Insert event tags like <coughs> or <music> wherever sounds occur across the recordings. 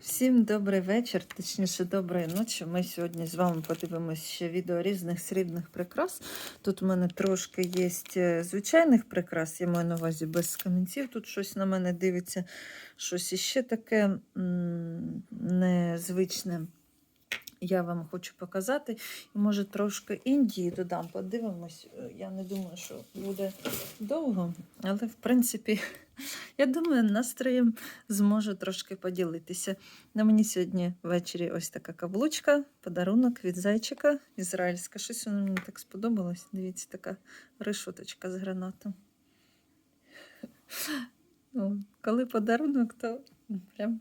Всім добрий вечір, точніше, доброї ночі. Ми сьогодні з вами подивимося ще відео різних срібних прикрас. Тут у мене трошки є е, звичайних прикрас, я маю на увазі без камінців. Тут щось на мене дивиться, щось іще таке незвичне. Я вам хочу показати. І може трошки Індії додам. Подивимось. Е, Я не думаю, що буде довго, але в принципі, <laughs> я думаю, настроєм зможу трошки поділитися. На мені сьогодні ввечері ось така каблучка, подарунок від зайчика ізраїльська. Щось воно мені так сподобалось. Дивіться, така решоточка з гранатом. <laughs> Ну, коли подарунок, то прям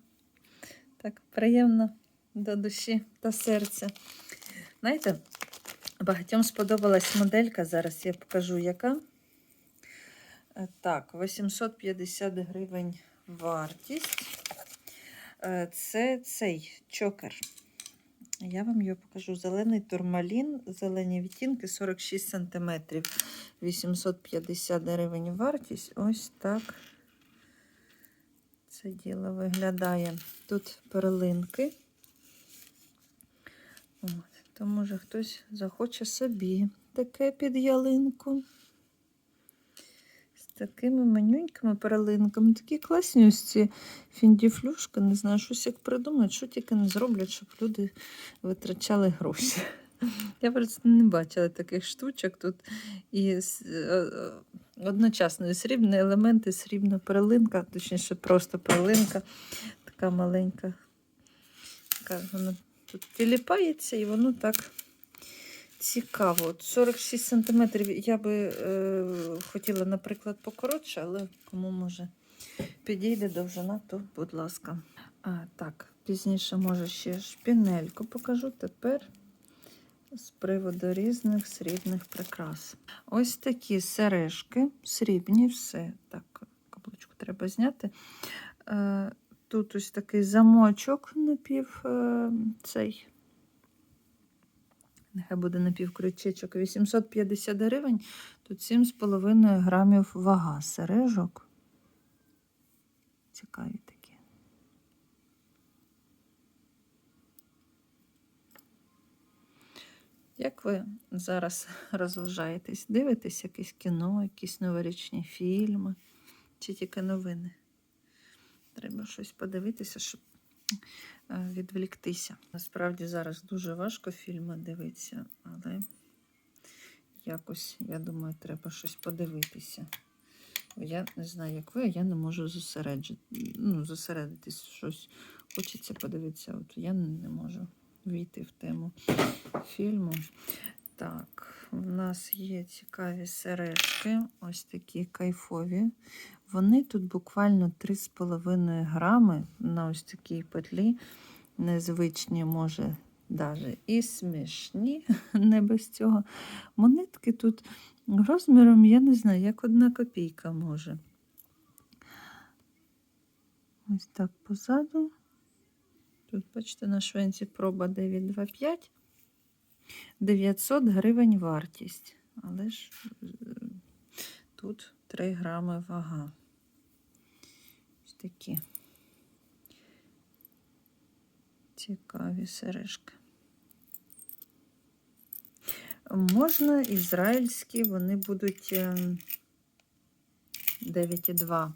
так приємно до душі та серця. Знаєте, багатьом сподобалась моделька. Зараз я покажу, яка. Е, Так, 850 гривень вартість. Е, Це цей чокер. Я вам його покажу. Зелений турмалін, зелені відтінки 46 см. 850 гривень вартість. Ось так це діло виглядає. Тут перлинки. От, то може хтось захоче собі таке під ялинку. Такими манюнькими перлинками. Такі класні ось ці фіндіфлюшки. Не знаю, щось як придумають, що тільки не зроблять, щоб люди витрачали гроші. Я просто не бачила таких штучок тут. І е, е, одночасно і срібні елементи, срібна перлинка, точніше, просто перлинка, така маленька. Така вона тут тіліпається і воно так цікаво. От 46 см я би е, хотіла, наприклад, покоротше, але кому може підійде довжина, то будь ласка. А, так, пізніше, може, ще шпінельку покажу тепер. З приводу різних срібних прикрас. Ось такі сережки, срібні, все. Так, каблучку треба зняти. Е, Тут ось такий замочок напів е, цей. Нехай буде напівкрючечок. 850 гривень. Тут 7,5 грамів вага сережок. Цікаві такі. Як ви зараз <laughs> розважаєтесь? Дивитесь якесь кіно, якісь новорічні фільми чи тільки новини? Треба щось подивитися, щоб е, відволіктися. Насправді зараз дуже важко фільми дивитися, але якось, я думаю, треба щось подивитися. Я не знаю, як ви, я не можу зосереджити, ну, зосередитись щось. Хочеться подивитися. От я не можу війти в тему фільму. Так, у нас є цікаві сережки, ось такі кайфові. Вони тут буквально 3,5 грами на ось такій петлі. Незвичні, може, навіть і смішні, <laughs> не без цього. Монетки тут розміром, я не знаю, як одна копійка може. Ось так позаду. Тут, бачите, на швенці проба 925. 900 гривень вартість. Але ж е, тут 3 грами вага. Такі цікаві сережки. Можна ізраїльські, вони будуть ем, 9,2.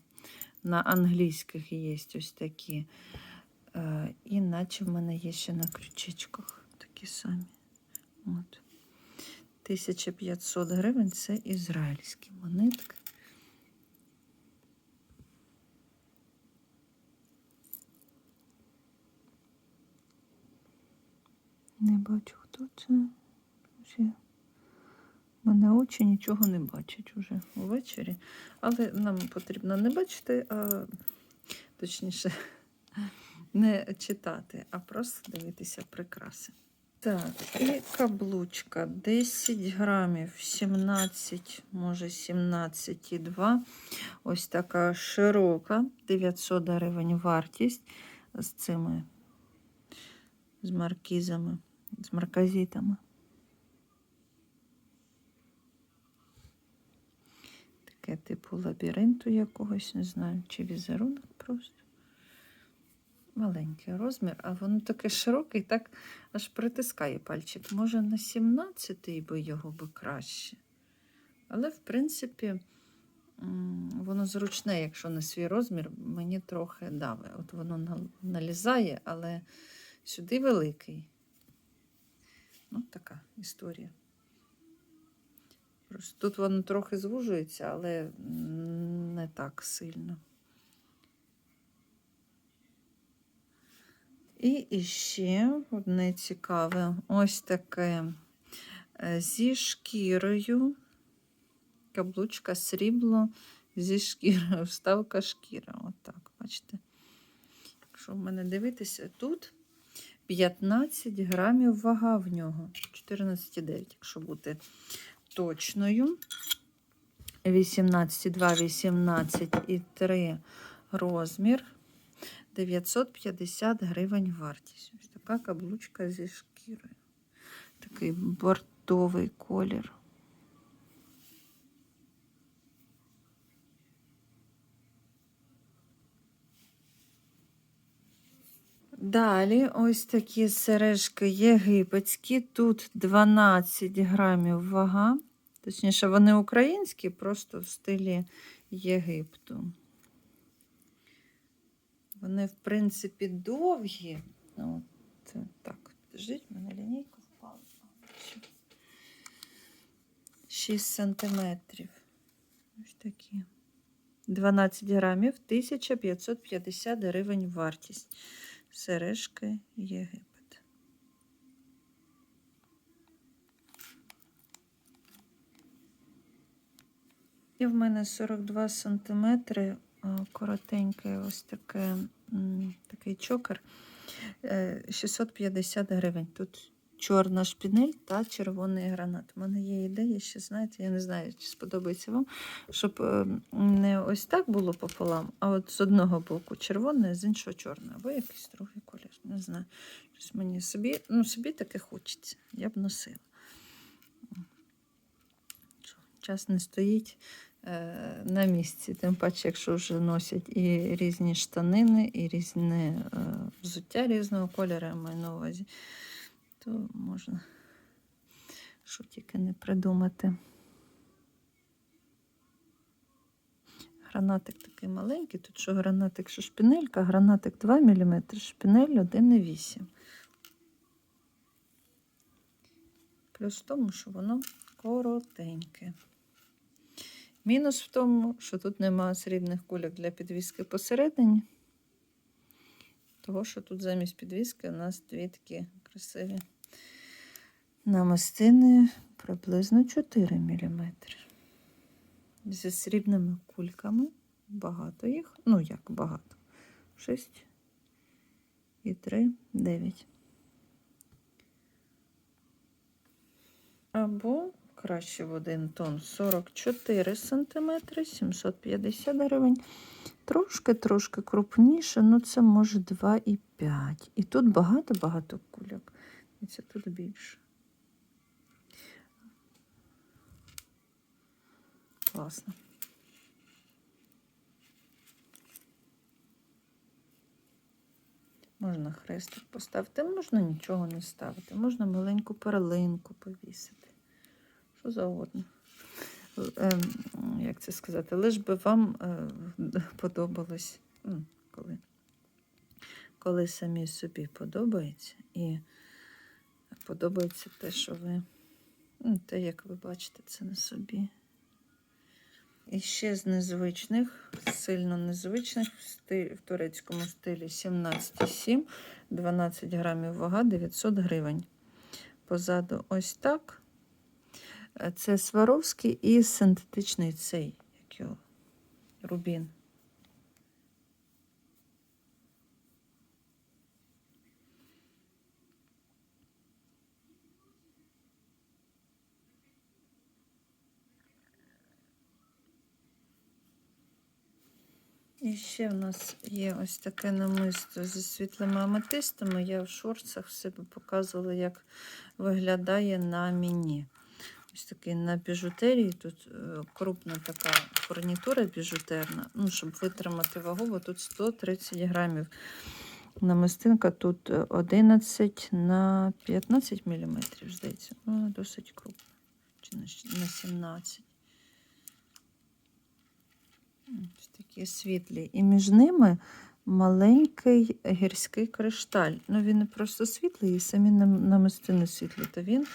На англійських є ось такі. Е, Іначе в мене є ще на крючечках такі самі. От. 1500 гривень це ізраїльські монетки. Не бачу, хто це. У мене очі нічого не бачать уже ввечері. Але нам потрібно не бачити, а точніше, <laughs> не читати, а просто дивитися прикраси. Так, і каблучка 10 грамів, 17, може 17,2. Ось така широка, 900 гривень вартість з цими з маркізами, з марказитами. Таке типу лабіринту якогось, не знаю, чи візерунок просто. маленький розмір, а воно таке широке і так аж притискає пальчик. Може, на 17-й би його би краще. Але, в принципі, воно зручне, якщо на свій розмір, мені трохи даве. От воно налізає, але сюди великий. Ну, така історія. Просто тут воно трохи звужується, але не так сильно. І іще одне цікаве, ось таке е, зі шкірою. Каблучка срібло зі шкірою, <laughs> вставка шкіра. Отак, бачите. Якщо в мене дивитися, тут 15 грамів вага в нього. 14,9, якщо бути точною. 18,2, 18,3 розмір. 950 гривень вартість. Ось така каблучка зі шкірою. Такий бортовий колір. Далі ось такі сережки єгипетські. Тут 12 грамів вага. Точніше, вони українські, просто в стилі Єгипту. Вони, в принципі, довгі. Ну, от, е, так, підождіть, в мене лінійка впала. 6 сантиметрів. Ось такі. 12 грамів, 1550 гривень вартість. Сережки Єгипет. І в мене 42 сантиметри, коротенький ось таке, такий чокер. Е, 650 гривень. Тут чорна шпінель та червоний гранат. У мене є ідея, ще знаєте, я не знаю, чи сподобається вам, щоб е, не ось так було пополам, а от з одного боку червоне, з іншого чорне, або якийсь другий колір. Не знаю. Щось мені собі, ну, собі таке хочеться. Я б носила. Час не стоїть е, на місці, тим паче, якщо вже носять і різні штанини, і різне е, взуття різного кольору, маю на увазі, то можна що тільки не придумати. Гранатик такий маленький, тут що гранатик, що шпінелька, гранатик 2 мм, шпінель 1,8. Плюс в тому, що воно коротеньке. Мінус в тому, що тут немає срібних кульок для підвіски посередині. Того, що тут замість підвіски у нас дві такі красиві намистини приблизно 4 мм. Зі срібними кульками. Багато їх. Ну, як багато? 6 і 3, 9. Або краще в один тон 44 см, 750 гривень. Трошки-трошки крупніше, ну це може 2,5. І тут багато-багато кульок. І це тут більше. Класно. Можна хрестик поставити, можна нічого не ставити, можна маленьку перлинку повісити. Що завгодно. Ем, Як це сказати? Лиш би вам е, подобалось, коли, коли самі собі подобається, і подобається те, що ви, ну, те, як ви бачите це на собі. І ще з незвичних, сильно незвичних, в, турецькому стилі 17,7, 12 грамів вага, 900 гривень. Позаду ось так. Е, Це Сваровський і синтетичний цей, як його, рубін. І ще в нас є ось таке намисто зі світлими аметистами. Я в шорцах себе показувала, як виглядає на мені. Ось такий на біжутерії. Тут е, крупна така фурнітура біжутерна. Ну, щоб витримати вагу, бо тут 130 грамів. намистинка тут е, 11 на 15 мм, здається. Ну, Вона досить крупна. Чи на 17. Ось такі світлі. І між ними маленький гірський кришталь. Ну, він не просто світлий, і самі нам- намистини світлі, то він.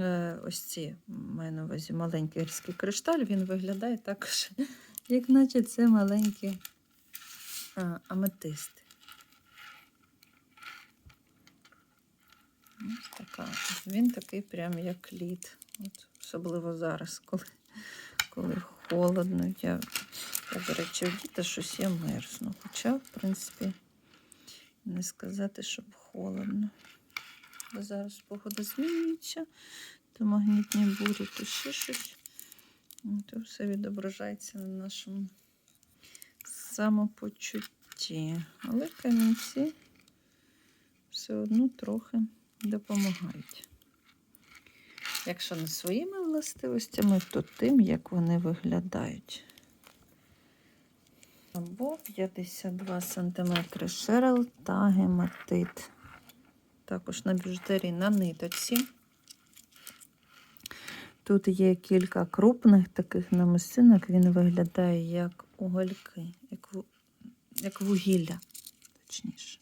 е, Ось ці маю на увазі маленький гірський кришталь, він виглядає також, <laughs> як наче це маленькі а, аметисти. Ось така. Він такий прям як лід. От, особливо зараз, коли, коли холодно. Я, я, до речі, вдіта щось я мерзну. Хоча, в принципі, не сказати, щоб холодно. Бо зараз погода змінюється, то магнітні бурі, то ще щось. Ну, То все відображається на нашому самопочутті. Але камінці все одно трохи допомагають. Якщо не своїми властивостями, то тим, як вони виглядають. Або 52 см шерел та гематит. Також на біжутерії на ниточці. Тут є кілька крупних таких намистинок, він виглядає як угольки, як, ву- як вугілля, точніше.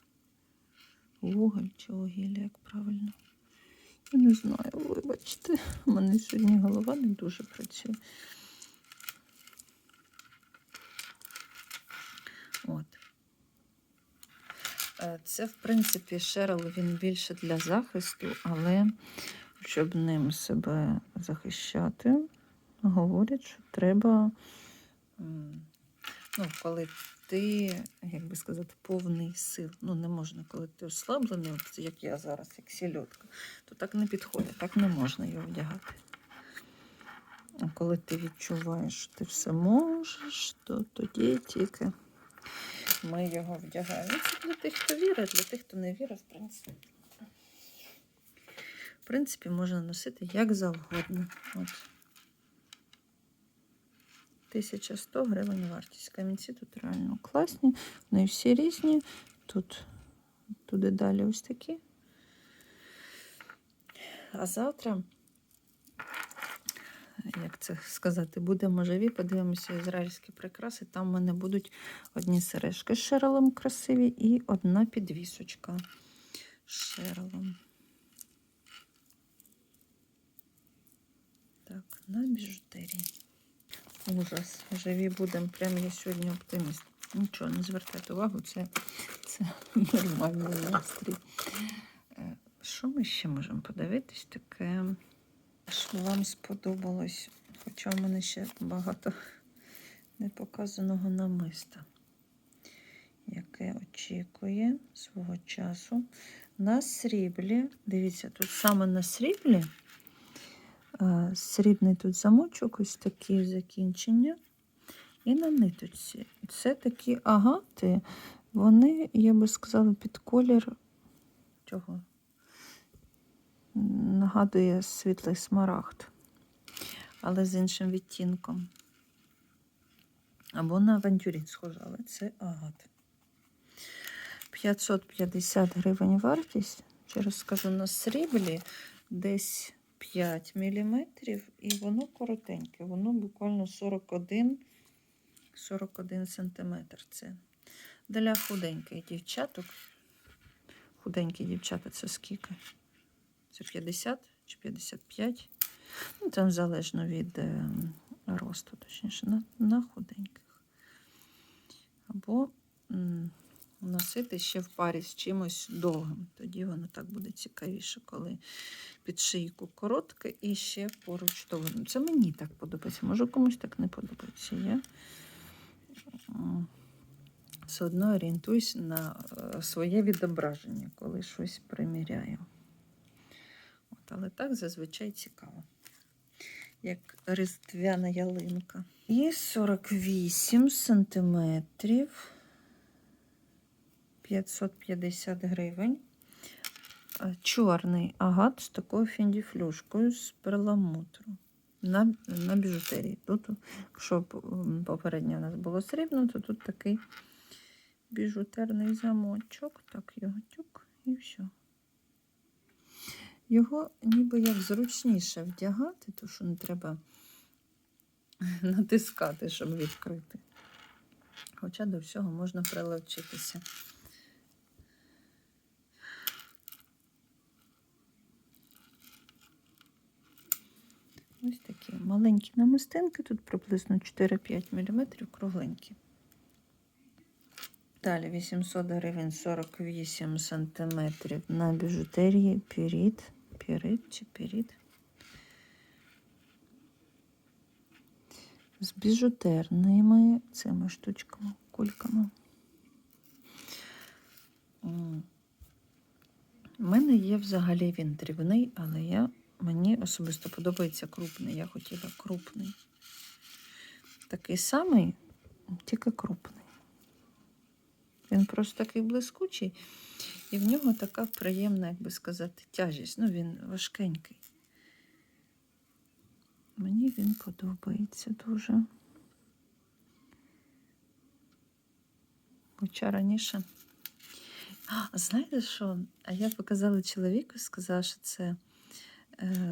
Вуголь чи вугілля, як правильно. Не знаю, вибачте. У мене сьогодні голова не дуже працює. От. Е, Це, в принципі, шерл він більше для захисту, але щоб ним себе захищати, говорять, що треба, ну, коли ти, як би сказати, повний сил. Ну, не можна, коли ти ослаблений, от як я зараз, як сільотка, то так не підходить, так не можна його вдягати. А коли ти відчуваєш, що ти все можеш, то тоді тільки ми його вдягаємо. Ну, Це для тих, хто вірить, для тих, хто не вірить, в принципі. В принципі, можна носити як завгодно. От. 1100 гривень вартість. Камінці тут реально класні. Вони всі різні. Тут туди далі ось такі. А завтра, як це сказати, будемо живі, подивимося ізраїльські прикраси. Там в мене будуть одні сережки з шерелом красиві і одна підвісочка з шерелом. Так, на біжутерії. Ужас. Живі будемо. Прям я сьогодні оптиміст. Нічого, не звертайте увагу, це, це нормальний настрій. Е, Що ми ще можемо подивитись таке? Що вам сподобалось? Хоча в мене ще багато непоказаного намиста, яке очікує свого часу. На сріблі, дивіться, тут саме на сріблі срібний тут замочок, ось такі закінчення. І на ниточці. Це такі агати, вони, я би сказала, під колір чого? Нагадує світлий смарагд, але з іншим відтінком. Або на авантюрін схоже, але це агат. 550 гривень вартість. Через скажу на сріблі десь 5 мм, і воно коротеньке, воно буквально 41 41 сантиметр. Це для худеньких дівчаток. Худенькі дівчата це скільки? Це 50 чи 55. Ну, там залежно від е, росту, точніше, на, на худеньких. Або носити ще в парі з чимось довгим. Тоді воно так буде цікавіше, коли під шийку коротке і ще поруч довгим. Це мені так подобається. Може комусь так не подобається. Я все одно орієнтуюсь на е, своє відображення, коли щось приміряю. От, але так зазвичай цікаво. Як різдвяна ялинка. І 48 сантиметрів. 550 гривень. Чорний агат з такою фіндіфлюшкою з перламутру. На, на біжутерії. Тут, якщо м, попередньо у нас було срібно, то тут такий біжутерний замочок. Так, його тюк і все. Його ніби як зручніше вдягати, тому що не треба <laughs> натискати, щоб відкрити. Хоча до всього можна прилучитися. Ось такі маленькі намистинки, тут приблизно 4-5 мм кругленькі. Далі 800 гривень 48 сантиметрів на біжутерії піріт. Пірит чи піріт. З біжутерними цими штучками, кульками. У мене є взагалі він дрібний, але я, мені особисто подобається крупний. Я хотіла крупний. Такий самий, тільки крупний. Він просто такий блискучий, і в нього така приємна, як би сказати, тяжість. Ну, він важкенький. Мені він подобається дуже. Хоча раніше. А, знаєте що? А я показала чоловіку, сказала, що це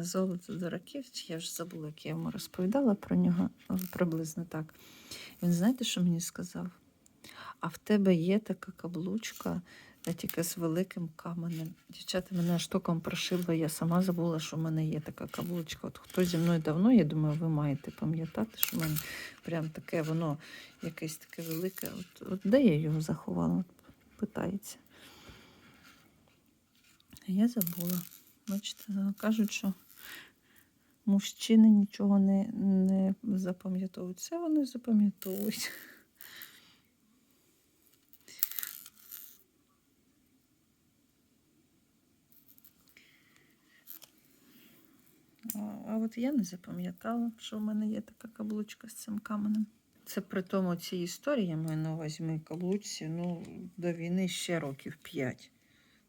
золото дураків, чи я вже забула, як я йому розповідала про нього, приблизно так. Він знаєте, що мені сказав? А в тебе є така каблучка, тільки з великим каменем. Дівчата мене аж током прошибло, я сама забула, що в мене є така каблучка. От хто зі мною давно, я думаю, ви маєте пам'ятати, що в мене прям таке воно якесь таке велике. От, от де я його заховала? От питається. Я забула. Бачите, кажуть, що мужчини нічого не, не запам'ятовують. Це вони запам'ятовують. А, от я не запам'ятала, що в мене є така каблучка з цим каменем. Це при тому цій історії, я маю на увазі каблучці, ну, до війни ще років 5.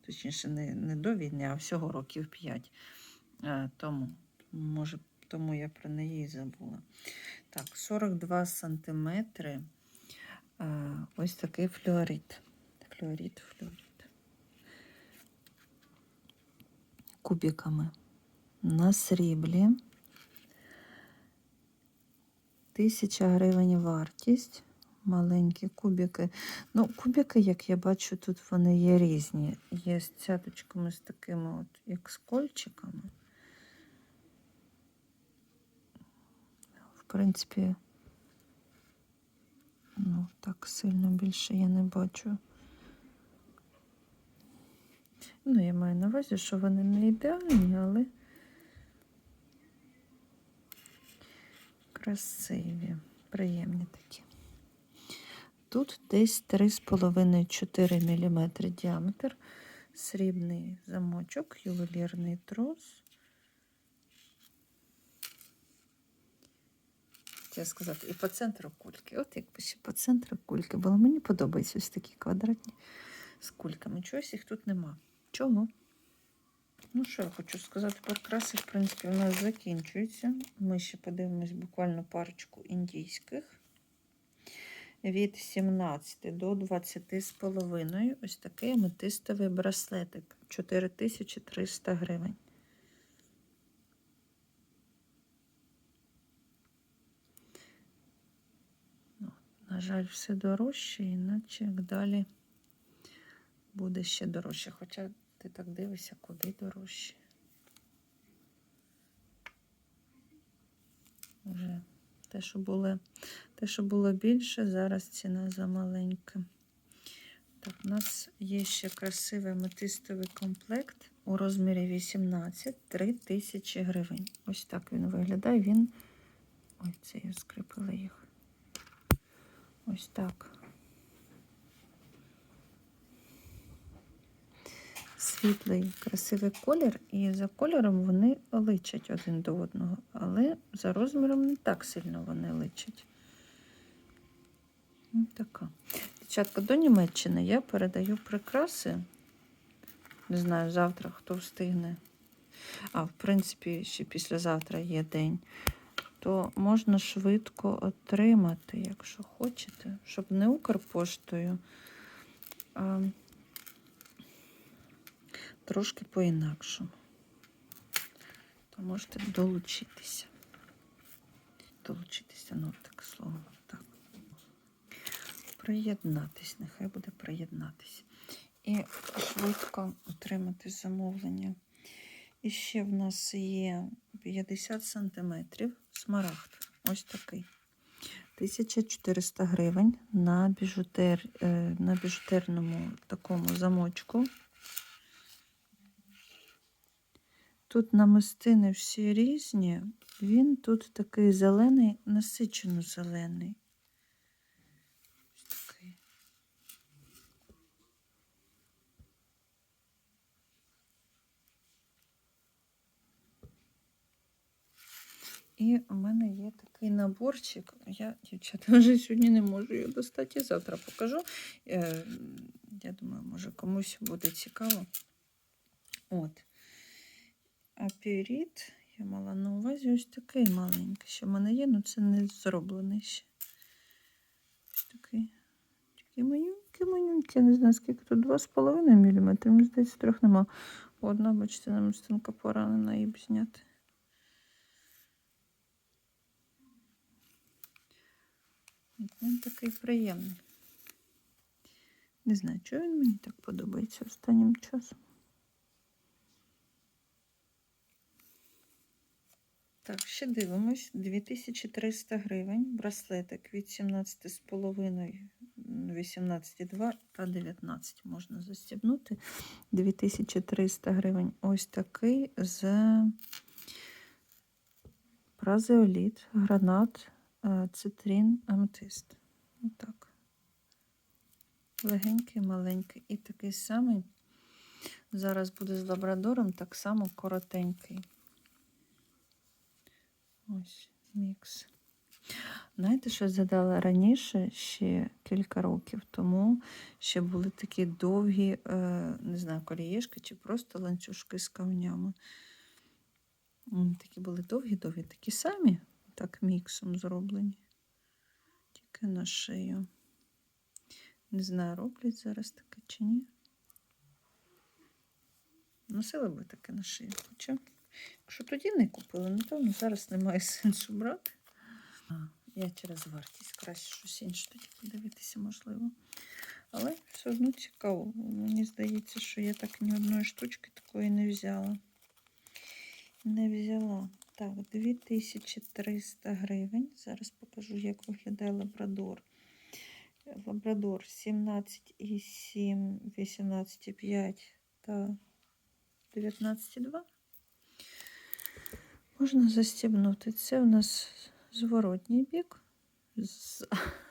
Точніше, не, не до війни, а всього років 5. А, тому, може, тому я про неї забула. Так, 42 сантиметри. А, ось такий флюорит. Флюорит, флюорит. Кубиками на сріблі. Тисяча гривень вартість. Маленькі кубики. Ну, кубики, як я бачу, тут вони є різні. Є з цяточками з такими, от, як з кольчиками. В принципі, ну, так сильно більше я не бачу. Ну, я маю на увазі, що вони не ідеальні, але красиві, приємні такі. Тут десь 3,5-4 мм діаметр, срібний замочок, ювелірний трос. Хотіла сказати, і по центру кульки. От якби ще по центру кульки було. Мені подобаються ось такі квадратні з кульками. Чогось їх тут нема. Чого? Ну, що я хочу сказати, прикраси, в принципі, у нас закінчуються. Ми ще подивимось буквально парочку індійських. Від 17 до 20 з половиною. Ось такий аметистовий браслетик. 4300 гривень. Ну, на жаль, все дорожче, іначе як далі буде ще дорожче. Хоча ти так дивишся, куди дорожче. Вже те, що було, те, що було більше, зараз ціна замаленька. Так, у нас є ще красивий метистовий комплект у розмірі 18 3000 гривень. Ось так він виглядає. Він. Ой, це я скрипила їх. Ось так. Світлий, красивий колір, і за кольором вони личать один до одного, але за розміром не так сильно вони личать. Ось така. Дівчатка, до Німеччини я передаю прикраси. Не знаю, завтра хто встигне. А, в принципі, ще післязавтра є день. То можна швидко отримати, якщо хочете, щоб не Укрпоштою а трошки по-інакшому. То можете долучитися. Долучитися, ну так слово. Так. Приєднатись, нехай буде приєднатись. І швидко отримати замовлення. І ще в нас є 50 сантиметрів смарагд. Ось такий. 1400 гривень на, біжутер, е, на біжутерному такому замочку. Тут намистини всі різні. Він тут такий зелений, насичено зелений. Такий. І у мене є такий наборчик. Я, дівчата, <laughs> вже сьогодні не можу його достати. Завтра покажу. Е, Я думаю, може комусь буде цікаво. От. Аперіт. Я мала на увазі ось такий маленький. Що в мене є, але це не зроблений ще. Ось такий. Такий манюнький, манюнький. Я не знаю, скільки тут 2,5 мм. Мені здається, трьох нема. Одна, бачите, намистинка поранена її б зняти. Він такий приємний. Не знаю, чого він мені так подобається останнім часом. Так, ще дивимось. 2300 гривень. Браслетик від 17,5, 18,2 та 19 можна застібнути. 2300 гривень. Ось такий з празеоліт, гранат, е, цитрин, аметист. Отак. Легенький, маленький. І такий самий. Зараз буде з лабрадором, так само коротенький. Ось мікс. Знаєте, що я згадала раніше, ще кілька років тому, ще були такі довгі, е, не знаю, колієшки чи просто ланцюжки з камнями. Такі були довгі-довгі, такі самі, так міксом зроблені. Тільки на шию. Не знаю, роблять зараз таке чи ні. Носила би таке на шию. Хоча, якщо тоді не купила, напевно, зараз немає <laughs> сенсу брати. А, я через вартість краще щось інше тоді подивитися, можливо. Але все одно цікаво. Мені здається, що я так ні одної штучки такої не взяла. Не взяла. Так, 2300 гривень. Зараз покажу, як виглядає лабрадор. Лабрадор 17,7, 18,5 та 19,2. Можна застібнути. Це у нас зворотній бік,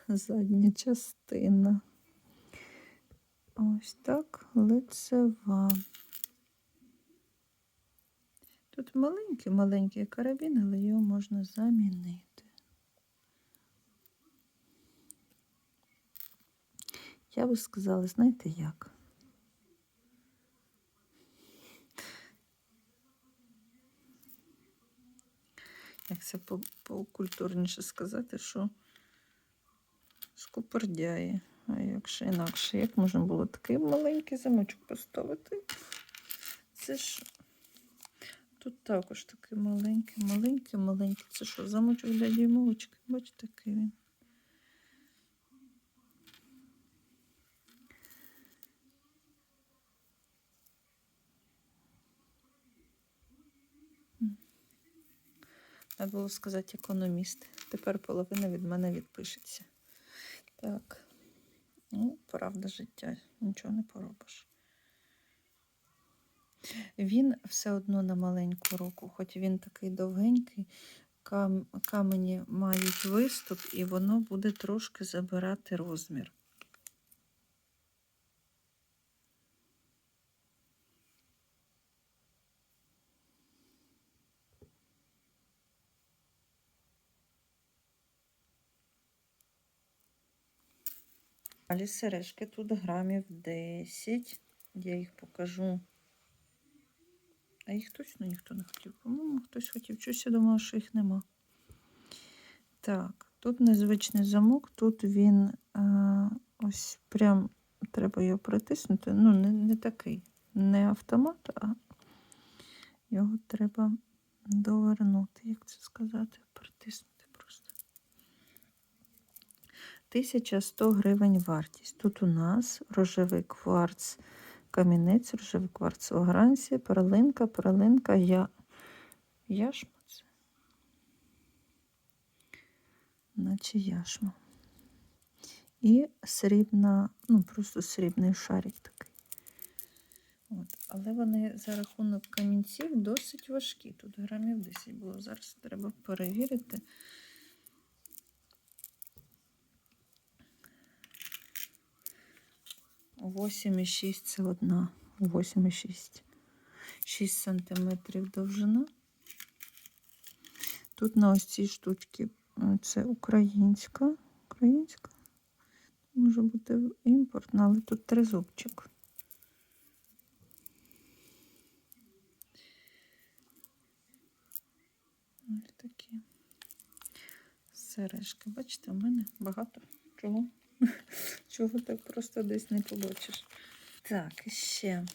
задня частина. Ось так, лицева. Тут маленький-маленький карабін, але його можна замінити. Я би сказала, знаєте як? Як це покультурніше сказати, що скупердяє. А якщо інакше, як можна було такий маленький замочок поставити? Це ж тут також такий маленький, маленький, маленький. Це що, замочок для діймовочки? Бачите, такий він. Треба було сказати економіст. Тепер половина від мене відпишеться. Так. Ну, правда життя, нічого не поробиш. Він все одно на маленьку руку, хоч він такий довгенький, кам- камені мають виступ, і воно буде трошки забирати розмір. Далі сережки тут грамів 10. Я їх покажу. А їх точно ніхто не хотів. По-моєму, хтось хотів. Щось я думала, що їх нема. Так, тут незвичний замок, тут він а, ось прям треба його притиснути. Ну, не, не такий, не автомат, а його треба довернути, як це сказати, притиснути просто. 1100 гривень вартість. Тут у нас рожевий кварц, камінець, рожевий кварцова гранція, перлинка, перлинка, я... яшма це. Наче яшма. І срібна, ну просто срібний шарик такий. От. Але вони за рахунок камінців досить важкі. Тут грамів 10 було. Зараз треба перевірити. Восім і шість це одна. Восім і шість. 6 сантиметрів довжина. Тут на ось цій штучці е, це українська. Українська. Може бути імпортна, але тут тризубчик. Ось такі сережки. Бачите, у мене багато чого. <laughs> Чого так просто десь не побачиш. Так, ще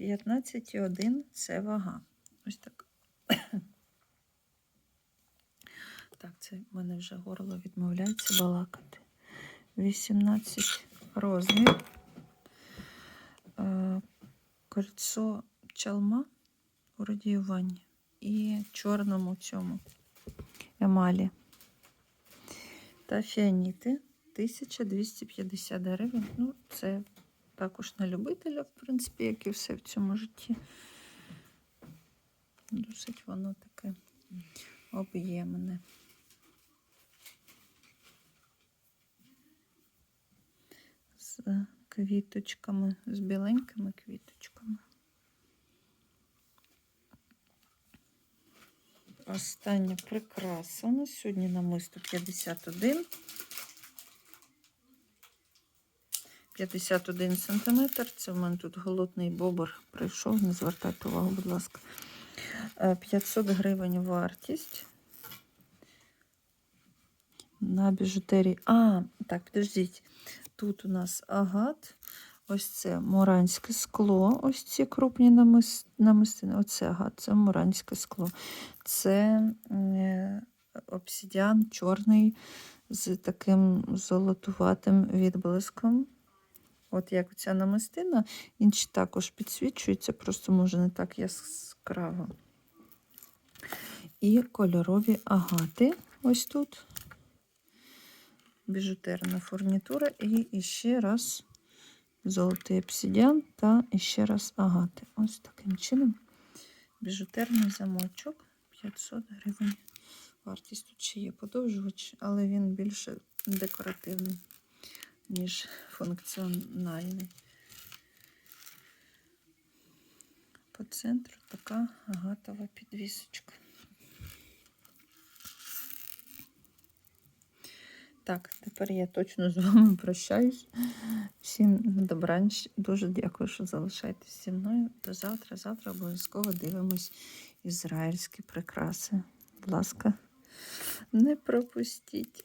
15,1 це вага. Ось так. <coughs> Так, це в мене вже горло відмовляється балакати. 18 розмір. Е, Кольцо чалма у радіюванні і чорному цьому емалі. Та фіаніти 1250 гривень. Ну, це також на любителя, в принципі, як і все в цьому житті. Досить воно таке об'ємне. З квіточками, з біленькими квіточками. Остання прикраса. У нас сьогодні намисто 51. 51 сантиметр. Це в мене тут голодний бобр прийшов. Не звертайте увагу, будь ласка. Е, 500 гривень вартість. На біжутерії. А, так, підождіть. Тут у нас агат. Ось це моранське скло. Ось ці крупні намис... намистини. Оце агат, це моранське скло. Це е, обсидіан чорний з таким золотуватим відблиском. От як ця намистина, інші також підсвічуються, просто може не так яскраво. І кольорові агати. Ось тут. Біжутерна фурнітура. І ще раз золотий обсидіан та ще раз агати. Ось таким чином. Біжутерний замочок 500 гривень. Вартість тут ще є подовжувач, але він більше декоративний, ніж функціональний. По центру така агатова підвісочка. Так, тепер я точно з вами прощаюсь. Всім добраніч. Дуже дякую, що залишаєтесь зі мною. До завтра. Завтра обов'язково дивимось ізраїльські прикраси. Будь ласка, не пропустіть.